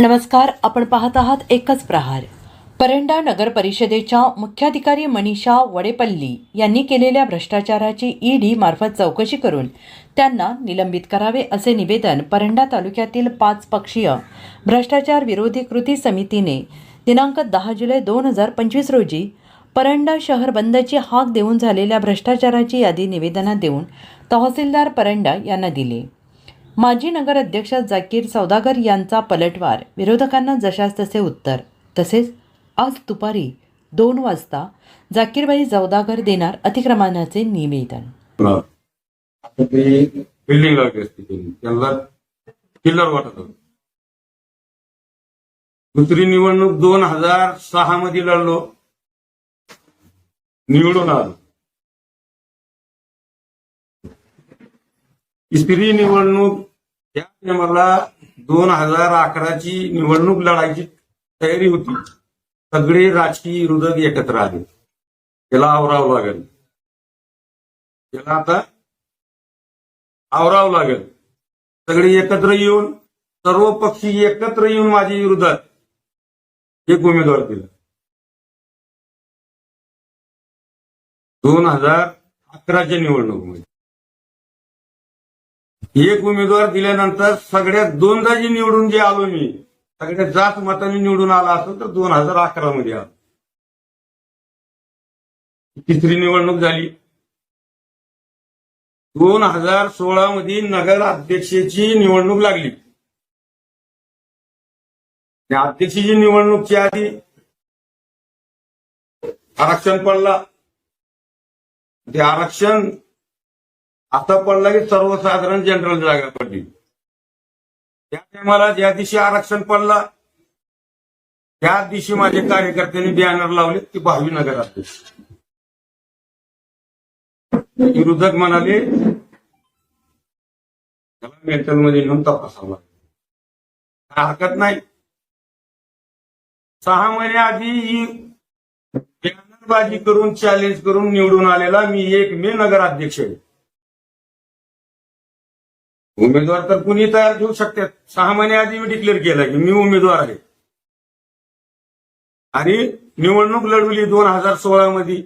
नमस्कार आपण पाहत आहात एकच प्रहार. परंडा नगर परिषदेच्या मुख्याधिकारी मनीषा वडेपल्ली यांनी केलेल्या भ्रष्टाचाराची ईडी मार्फत चौकशी करून त्यांना निलंबित करावे असे निवेदन परंडा तालुक्यातील पाच पक्षीय भ्रष्टाचार विरोधी कृती समितीने दिनांक दहा जुलै दोन हजार पंचवीस रोजी परंडा शहर बंदची हाक देऊन झालेल्या भ्रष्टाचाराची यादी निवेदनात देऊन तहसीलदार परंडा यांना दिली. माजी नगराध्यक्ष जाकीर सौदागर यांचा पलटवार. विरोधकांना जशास तसे उत्तर. तसेच आज दुपारी दोन वाजता जाकीरबाई सौदागर देणार अतिक्रमणाचे निवेदन. बिल्डिंग लावली त्यांनी त्यांना किल्लर वाटत होत. दुसरी निवडणूक दोन हजार सहा मध्ये लढलो. निवडून आलो. तिसरी निवडणूक त्या टायमाला दोन हजार अकराची निवडणूक लढायची तयारी होती. सगळे राजकीय विरोधक एकत्र आले. त्याला आवरावं लागेल. त्याला आता आवरावं लागेल. सगळे एकत्र येऊन सर्व पक्षी एकत्र येऊन माझ्या विरोधात एक उमेदवार दिला. दोन हजार अकराच्या निवडणुकीमध्ये. एक उमेदवार दिल्यानंतर सगळ्यात दोनदा जी निवडून जे आलो मी सगळ्यात जास्त मतांनी निवडून आला असेल तर दोन हजार अकरा मध्ये आलो. तिसरी निवडणूक झाली. दोन हजार सोळा मध्ये नगर अध्यक्षेची निवडणूक लागली. त्या अध्यक्षेची निवडणूकच्या आधी आरक्षण पडला. ते आरक्षण आता पडला की सर्वसाधारण जनरल जागा पडली. त्या टायमाला ज्या दिवशी आरक्षण पडला त्या दिवशी माझ्या कार्यकर्त्यांनी बॅनर लावले ती भावी नगर अध्यक्ष विरोधक म्हणाले त्याला मेंटलमध्ये नेऊन तपासावं काय हरकत नाही. सहा महिने आधी ही बॅनरबाजी करून चॅलेंज करून निवडून आलेला मी एक मे नगराध्यक्ष आहे. उमेदवार तर कुणी तयार ठेवू शकतात सहा महिने आधी मी डिक्लेअर केलं की मी उमेदवार आहे. आणि निवडणूक लढवली दोन हजार सोळा मध्ये.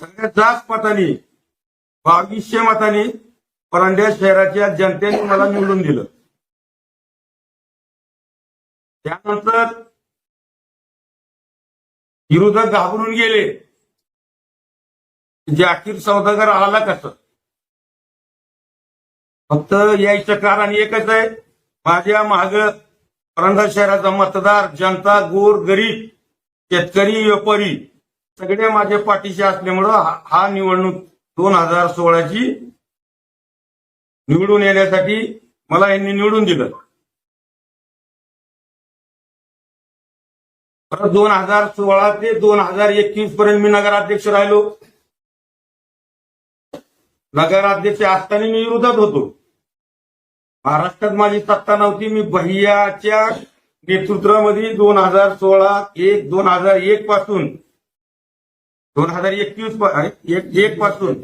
सगळ्यात जास्त मतांनी बावीसशे मतांनी परांड्या शहराच्या जनतेने मला निवडून दिलं. त्यानंतर विरोधक घाबरून गेले. जाकीर सौदागर आला कसं? फक्त यायचं कारण एकच आहे माझ्या माग परांडा शहराचा मतदार जनता गोर गरीब शेतकरी व्यापारी सगळे माझ्या पाठीशी असल्यामुळं हा निवडणूक दोन हजार सोळाची निवडून येण्यासाठी मला यांनी निवडून दिलं. परत दोन हजार सोळा ते दोन हजार एकवीस पर्यंत मी नगराध्यक्ष राहिलो. नगराध्यक्ष असताना मी विरोधात होतो. महाराष्ट्रात माझी सत्ता नव्हती. मी भैयाच्या नेतृत्वामध्ये दोन हजार सोळा एक दोन हजार एक पासून दोन हजार एकवीस एक एक पासून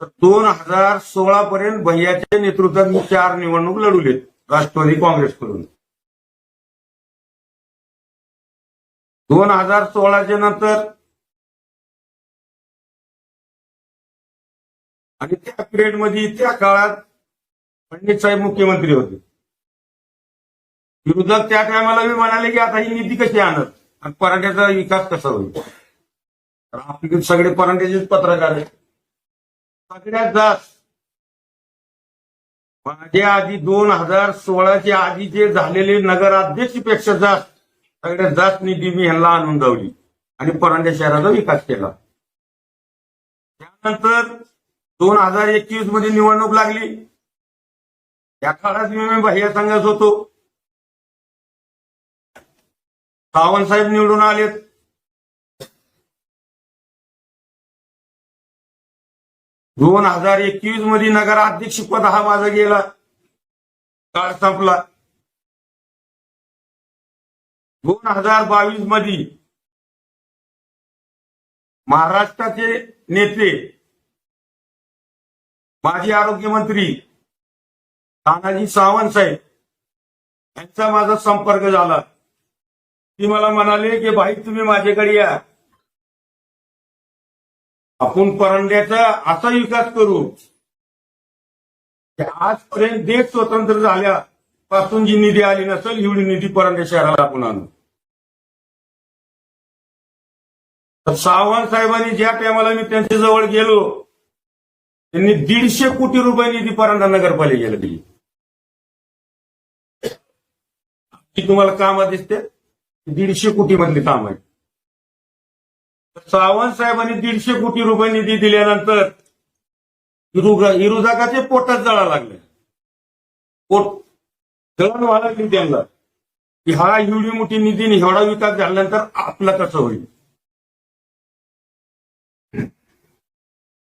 तर दोन हजार सोळा पर्यंत भैयाच्या नेतृत्वात मी चार निवडणूक लढवले राष्ट्रवादी काँग्रेसकडून. दोन हजार सोळाच्या नंतर आणि त्या पिरियडमध्ये त्या काळात पंडित साहेब मुख्यमंत्री होते. विरोधक त्या टायमाला मी म्हणाले की आता ही निधी कशी आणत आणि पराठ्याचा विकास कसा होईल? आपले आपल्याकडे सगळे पराठ्याचेच पत्रकार आहेत. सगळ्यात जास्त माझ्या आधी दोन हजार सोळाच्या आधी जे झालेले नगराध्यक्षपेक्षा जास्त सगळ्यात जास्त निधी मी ह्यांना आणून जावली आणि परांड्या शहराचा विकास केला. त्यानंतर दोन हजार एकवीसमध्ये निवडणूक लागली. या काळात मी भैया संघात होतो. सावंतसाहेब निवडून आलेत. दोन हजार एकवीसमध्ये नगराध्यक्ष पद हा माझा गेला. काळ संपला. दोन हजार बावीसमध्ये महाराष्ट्राचे नेते माजी आरोग्यमंत्री तानाजी सावंत साहेब यांचा माझा संपर्क झाला. ती मला म्हणाले की भाई तुम्ही माझ्याकडे या. आपण परंड्याचा असा विकास करू की आजपर्यंत देश स्वतंत्र झाल्यापासून जी निधी आली नसेल एवढी निधी परंड्या शहराला आपण आणू. तर सावंत साहेबांनी ज्या टायमाला मी त्यांच्या जवळ गेलो त्यांनी दीडशे कोटी रुपये निधी परांडा नगरपालिकेला दिली. ती तुम्हाला कामं दिसते दीडशे कोटी मधली काम आहे सावंत साहेबांनी दीडशे कोटी रुपये निधी दिल्यानंतर इरुगा- इरुजाकाचे पोटात जळा लागले. पोट जळण व्हायला त्यांना. की हा एवढी मोठी निधी एवढा विकास झाल्यानंतर आपला कसं होईल.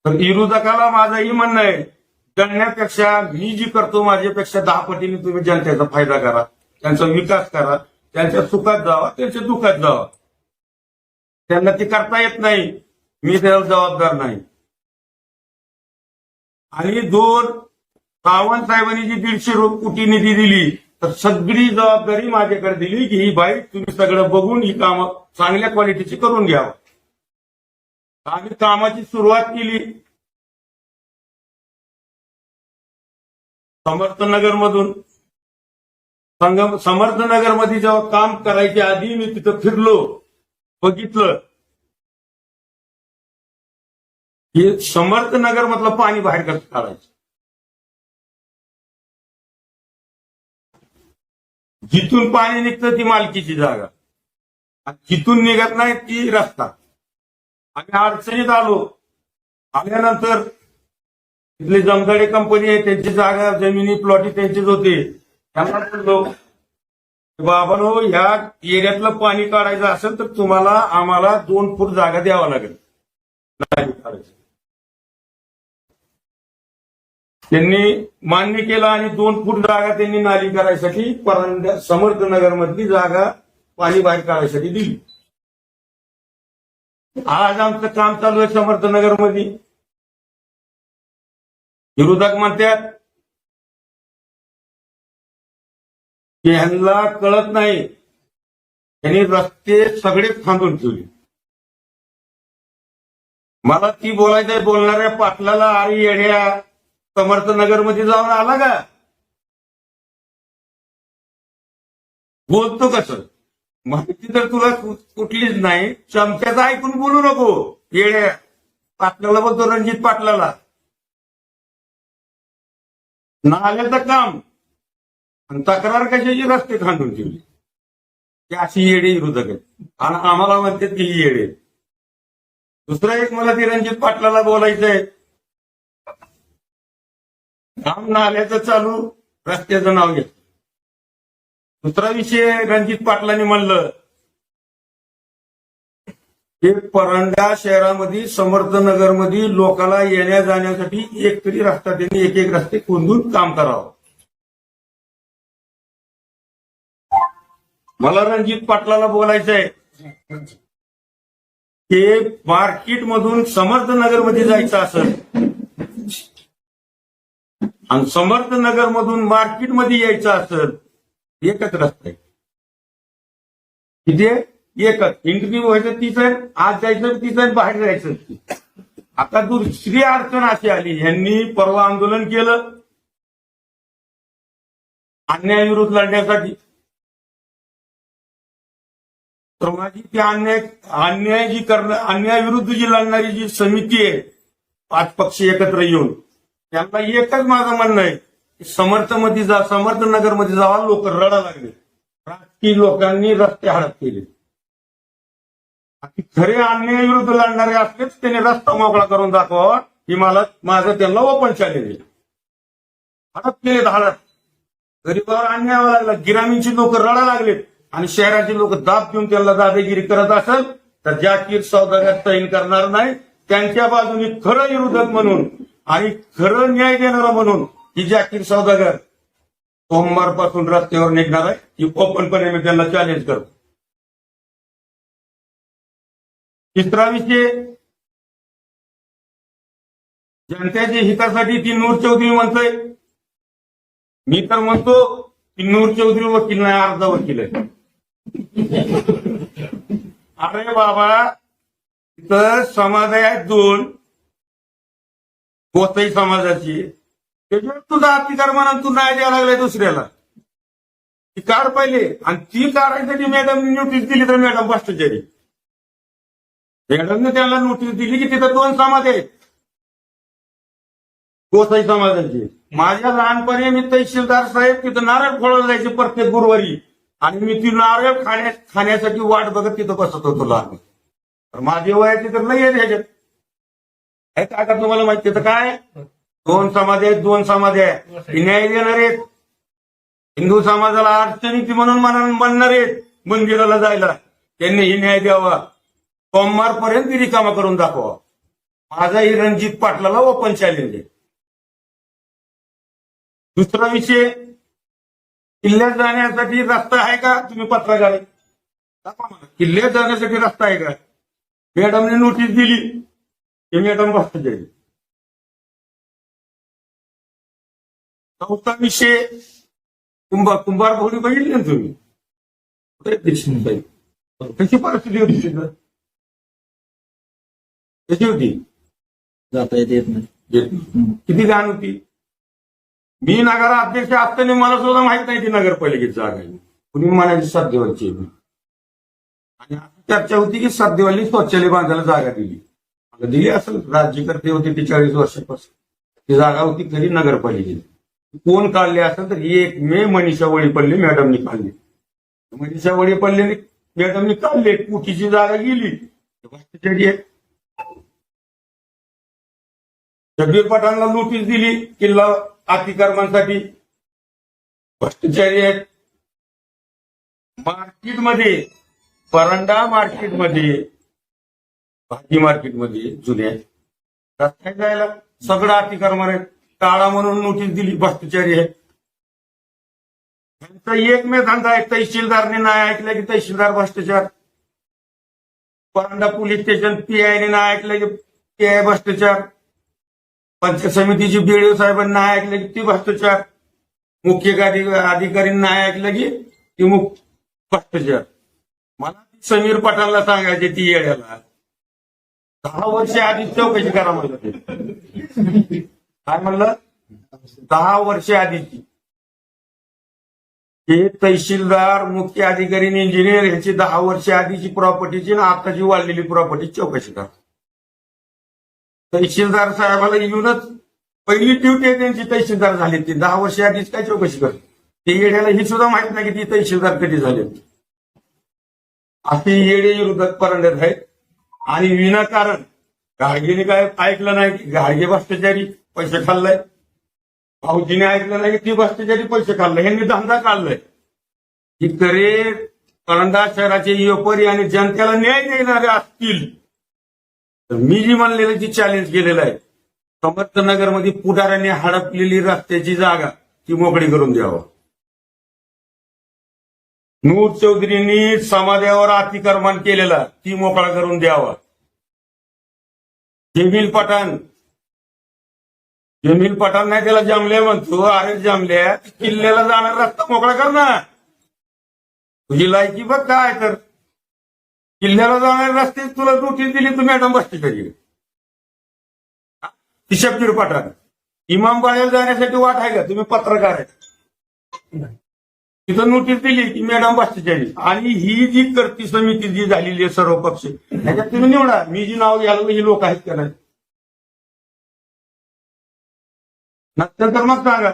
तर विरोधकाला माझंही म्हणणं आहे जळण्यापेक्षा मी जी करतो माझ्यापेक्षा दहा पटीने तुम्ही जनतेचा फायदा करा त्यांचा विकास करा त्यांच्या सुखात जावा त्यांच्या दुःखात जावा. त्यांना ते करता येत नाही मी त्याला जबाबदार नाही. आणि दोन सावंत साहेबांनी जी दीडशे कोटी निधी दिली तर सगळी जबाबदारी माझ्याकडे दिली की ही बाई तुम्ही सगळं बघून ही कामं चांगल्या क्वालिटीची करून घ्यावं. आम्ही कामाची सुरुवात केली. समर्थनगर मधून संगम समर्थनगरमध्ये जेव्हा काम करायच्या आधी मी तिथं फिरलो बघितलं. की समर्थनगर मधलं पाणी बाहेर कसं काढायचं? जिथून पाणी निघतं ती मालकीची जागा. जिथून निघत नाही ती रस्ता. आम्ही अडचणीत आलो. आल्यानंतर तिथली जमदाडे कंपनी आहे त्यांची जागा जमिनी प्लॉटी त्यांचीच होते. त्यांना म्हणलो बाबा हो ह्या एरियातलं पाणी काढायचं असेल तर तुम्हाला आम्हाला दोन फूट जागा द्यावा लागेल. काढायचं. त्यांनी मान्य केलं आणि दोन फूट जागा त्यांनी नाली करायसाठी समर्थ समर्थनगर मधली जागा पाणी बाहेर काढायसाठी दिली. आज आमचं काम चालू आहे समर्थनगरमध्ये विरोधक म्हणतात की ह्यांना कळत नाही. त्यांनी रस्ते सगळेच थांबून ठेवले. मला ती बोलायचंय बोलणाऱ्या पाटलाला आरी येड्या समर्थनगरमध्ये जाऊन आला का? बोलतो कसं? माहिती तर तुला कुठलीच नाही. चमच्याचं ऐकून बोलू नको. येड्या पाटलाला बोलतो रणजित पाटलाला. ना आल्याचं काम. आणि तक्रार कशाची? रस्ते खांडून ठेवली की अशी येडे विरोधक आहेत. आणि आम्हाला म्हणतात की ही येडे दुसरं एक मला ती रणजित पाटलाला बोलायचंय काम नाल्याचं चालू रस्त्याचं नाव घेत दुसरा विषय रणजित पाटलांनी म्हणलं हे परांडा शहरामध्ये समर्थनगरमध्ये लोकांना येण्या जाण्यासाठी एक तरी रस्ता त्यांनी एक एक रस्ते खोदून काम करावं. मला रणजित पाटलाला बोलायचंय ते मार्केट मधून समर्थनगरमध्ये जायचं असेल आणि समर्थनगर मधून मार्केटमध्ये यायचं असेल एकच रस्ता. आहे किती एकच. इंटरव्ह्यू व्हायचं तीच आहे आज जायचं तीच आहे बाहेर जायचं. आता दुसरी अडचण अशी आली. यांनी परवा आंदोलन केलं. अन्यायाविरुद्ध लढण्यासाठी. तर माझी ती अन्याय अन्याय जी करणं अन्यायाविरुद्ध जी लढणारी जी समिती आहे पाच पक्ष एकत्र येऊन त्यांना एकच माझं म्हणणं आहे. समर्थमध्ये जा समर्थ नगरमध्ये जावा लोक रडा लागले. राजकीय लोकांनी रस्ते हडप केले. खरे खरे अन्यायाविरुद्ध लढणारे असलेच त्यांनी रस्ता मोकळा करून दाखवावा ही मला माझं त्यांना ओपन चॅलेंज आहे. हडप केलेत हडप. गरीबावर अन्याय लागला. गिरामींची लोक रडा लागलेत. आणि शहराची लोक दाब देऊन त्यांना दादेगिरी करत असेल तर जाकीर सौदागर सैन करणार नाही. त्यांच्या बाजूने खरं विरोधक म्हणून आणि खरं न्याय देणारा म्हणून ही जाकीर सौदागर सोमवारपासून रस्त्यावर निघणार आहे. ही ओपनपणे मी त्यांना चॅलेंज करतो तिसरा विषय जनतेच्या हितासाठी ती नूर चौधरी म्हणतोय. मी तर म्हणतो की नूर चौधरी वकील नाही अर्धा वकील आहे. अरे बाबा तिथं समाज आहेत दोन. कोतही समाजाची. त्याच्यावर तुझा अधिकार म्हणून तू नाही द्यायला लागलाय दुसऱ्याला. ती काढ पाहिले. आणि ती काढायसाठी मॅडम नोटीस दिली तर मॅडम भ्रष्टाचारी. मॅडमने त्याला नोटीस दिली की तिथं दोन समाज आहेत. कोसाई समाजाचे. माझ्या लहानपणी मी तहसीलदार साहेब तिथं नारळ फोडायला जायचे प्रत्येक गुरुवारी. आणि मी ती नारळ खाण्या खाण्यासाठी वाट बघत तिथं बसत होतो लहान. तर माझे वयाचे तर नाही आहे ह्याच्यात हे काय का तुम्हाला माहिती तर काय? दोन समाज आहेत दोन समाज आहे. हे न्याय देणार आहेत. हिंदू समाजाला अडचण येते म्हणून म्हणणार आहेत. मंदिराला जायला. त्यांनी ही न्याय द्यावा. सोमवारपर्यंत रिकामा करून दाखवा माझाही रणजित पाटलाला ओपन चॅलेंज आहे. दुसरा विषय किल्ल्यात जाण्यासाठी रस्ता आहे का? तुम्ही पत्रकार. किल्ल्यात जाण्यासाठी रस्ता आहे का? मॅडमने नोटीस दिली. की मॅडम भ्रष्टाचारी चौथा विषय. कुंभार कुंभार भाऊनी बघितली ना तुम्ही? कुठे? कशी परिस्थिती होती तिथं? कशी होती? जाता येत येत नाही. किती घाण होती. मी नगराध्यक्ष असताना मला सुद्धा माहीत नाही ती नगरपालिकेची जागा आहे. कुणी म्हणायची साध्यवालची आहे. आणि चर्चा होती की साध्यवाली शौचालय बांधायला जागा दिली. मला दिली असेल. राज्यकर्ते होते ती चाळीस वर्षापासून. ती जागा होती खरी नगरपालिकेची. कोण काढले असेल तर ही एक मे मनीषा वळीपल्ली मॅडमनी काढली. मनीषा वळीपल्लीने मॅडमनी काढले कुठीची जागा गेली. भ्रष्टाचारी आहे. पठाणला नोटीस दिली किल्ला अतिक्रमणासाठी. भ्रष्टाचारी आहेत. मार्केटमध्ये परंडा मार्केटमध्ये भाजी मार्केटमध्ये जुन्या रस्त्यात जायला सगळं अतिक्रमण आहे टाळा म्हणून नोटीस दिली भ्रष्टाचारी आहे. त्यांचा एकमेव धंदा आहे तहसीलदारने नाही ऐकलं की तहसीलदार भ्रष्टाचार. परांडा पोलीस स्टेशन पीआयने नाही ऐकलं की पीआय भ्रष्टाचार. पंचायत समितीची बीडीओ साहेबांनी नाही ऐकलं की ती भ्रष्टाचार. मुख्य अधिकारी नाही ऐकलं की ती मुख भ्रष्टाचार. मला समीर पठाणला सांगायचे ती येड्याला. दहा वर्ष आधी चौकशी करा म्हणलं काय म्हणलं? दहा वर्ष आधीची. हे तहसीलदार मुख्य अधिकारी इंजिनियर ह्याची दहा वर्ष आधीची प्रॉपर्टीची आणि आताची वाढलेली प्रॉपर्टी चौकशी करा. तहसीलदार साहेबाला येऊनच पहिली ड्युटी आहे त्यांची तहसीलदार झाली ती. दहा वर्ष आधीच काय चौकशी करते ते येड्याला ही सुद्धा माहीत नाही की ती तहसीलदार कधी झाले. असे येडे विरोधात परंड्यात आहेत. आणि विनाकारण गाडगेने काय ऐकलं नाही की गाडगे भ्रष्टाचारी पैसे खाल्लंय. भाऊजीने ऐकलं नाही ती बसते भ्रष्टाचारी पैसे खाल्लाय ह्यांनी धंदा काढलाय. की तरी परंडा शहराचे व्यापारी आणि जनतेला न्याय देणारे असतील. तर मी जी म्हणलेलं जी चॅलेंज केलेलं आहे समर्थनगरमध्ये पुढाऱ्यांनी हडपलेली रस्त्याची जागा ती मोकळी करून द्यावं. नूर चौधरींनी समाजावर अतिक्रमण केलेला ती मोकळा करून द्यावा. जमील पठाण जमील पठाण नाही त्याला जमल्या म्हणतो. अरे जमल्या किल्ल्याला जाणार रस्ता मोकळा कर ना. तुझी लायकी बघ काय तर. किल्ल्याला जाणारे रस्ते तुला नोटीस दिली तू मॅडम भ्रष्टाचारी ती शब्दीर पठाण. इमामबाळ्याला जाण्यासाठी वाट आहे का? तुम्ही पत्रकार आहे. तिथं नोटीस दिली की मॅडम भ्रष्टाचारी आणि ही जी करती समिती जी झालेली आहे सर्व पक्ष ह्याच्यात तुम्ही निवडा. मी जी नाव घ्यायला ही लोक आहेत का नाही? नंतर तर मग सांगा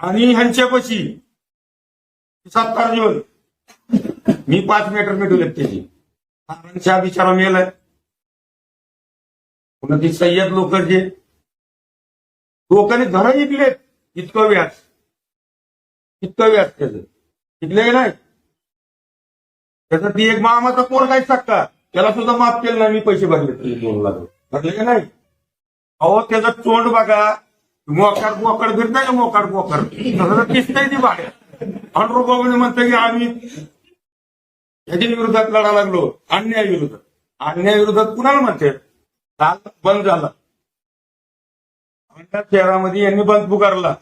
आणि ह्यांच्यापाशी सत्तार जीवन. मी पाच मीटर मिटवलेत त्याची. सारांच्या बिचारा मेलाय पुन्हा ती सय्यद लोक जे लोकांनी घर विकलेत. इतकं व्याज. इतकं व्याज त्याचं. इकले की नाही? त्याचा ती एक मामाचा पोर काय शकता त्याला सुद्धा माफ केलं नाही मी पैसे भरले. दोन लाख भरले की नाही? अहो त्याचा तोंड बघा. मोकार मोकार फिरताय का मोकार मोकार तसं दिसतंय ती भाड्या अनुरूपाने म्हणतं की आम्ही याच्या विरोधात लढा लागलो अन्याय विरोधात अन्याय विरोधात कुणाला म्हणते? काल बंद झाला. औंढा शहरामध्ये यांनी बंद पुकारला.